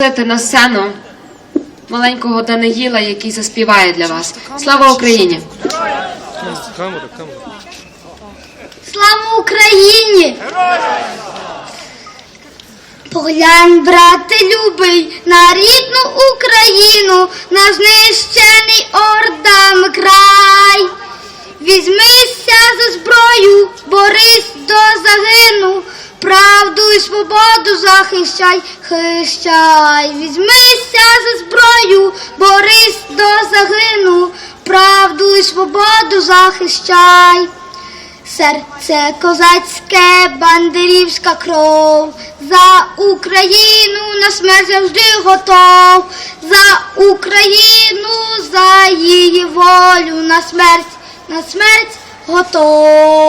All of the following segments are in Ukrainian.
на сцену маленького Даниїла, який заспіває для вас. Слава Україні! Слава Україні! Поглянь, брате любий, на рідну Україну, на знищений ордами край. Візьмися свободу захищай, хищай. Візьмися за зброю, борись до загину, правду і свободу захищай. Серце козацьке, бандерівська кров, за Україну на смерть завжди готов, за Україну, за її волю, на смерть, на смерть готов.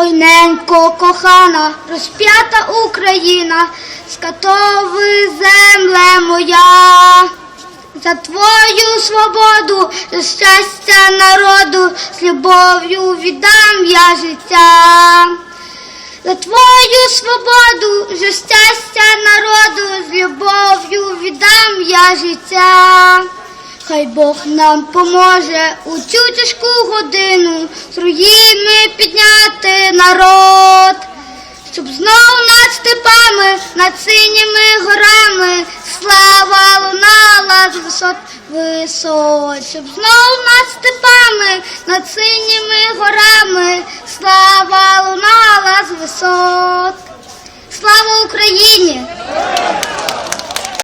Ой, ненько кохана, розп'ята Україна, скатови земле моя. За твою свободу, за щастя народу, з любов'ю віддам я життя. За твою свободу, за щастя народу, з любов'ю віддам я життя. Хай Бог нам поможе у цю тяжку годину з руїни підняти народ, щоб знов над степами, над синіми горами слава лунала з висот висот, щоб знов над степами, над синіми горами слава лунала з висот. Слава Україні!